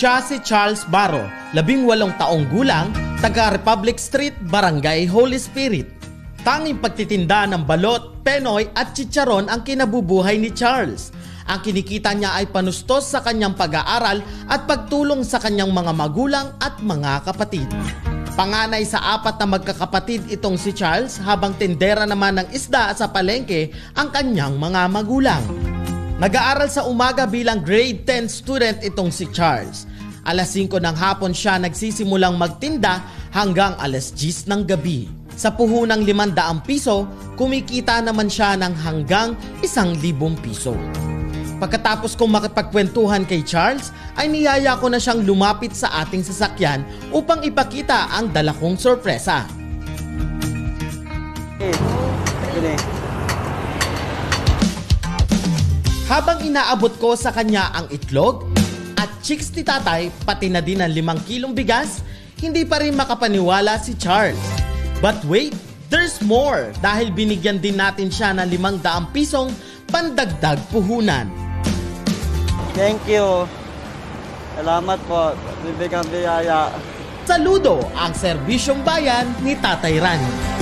Siya si Charles Barro, labing walong taong gulang, taga Republic Street, Barangay Holy Spirit. Tanging pagtitinda ng balot, penoy at chicharon ang kinabubuhay ni Charles. Ang kinikita niya ay panustos sa kanyang pag-aaral at pagtulong sa kanyang mga magulang at mga kapatid. Panganay sa apat na magkakapatid itong si Charles habang tindera naman ng isda sa palengke ang kanyang mga magulang. Nag-aaral sa umaga bilang grade 10 student itong si Charles. Alas 5 ng hapon siya nagsisimulang magtinda hanggang alas 10 ng gabi. Sa puhunang 500 piso, kumikita naman siya ng hanggang 1,000 piso. Pagkatapos kong makipagkwentuhan kay Charles, ay niyaya ko na siyang lumapit sa ating sasakyan upang ipakita ang dala kong sorpresa. Habang inaabot ko sa kanya ang itlog at chicks ni tatay pati na din ang limang kilong bigas, hindi pa rin makapaniwala si Charles. But wait, there's more dahil binigyan din natin siya ng limang daang pisong pandagdag puhunan. Thank you. Salamat po. Bibigyan biyaya. Saludo ang serbisyong bayan ni Tatay Ran.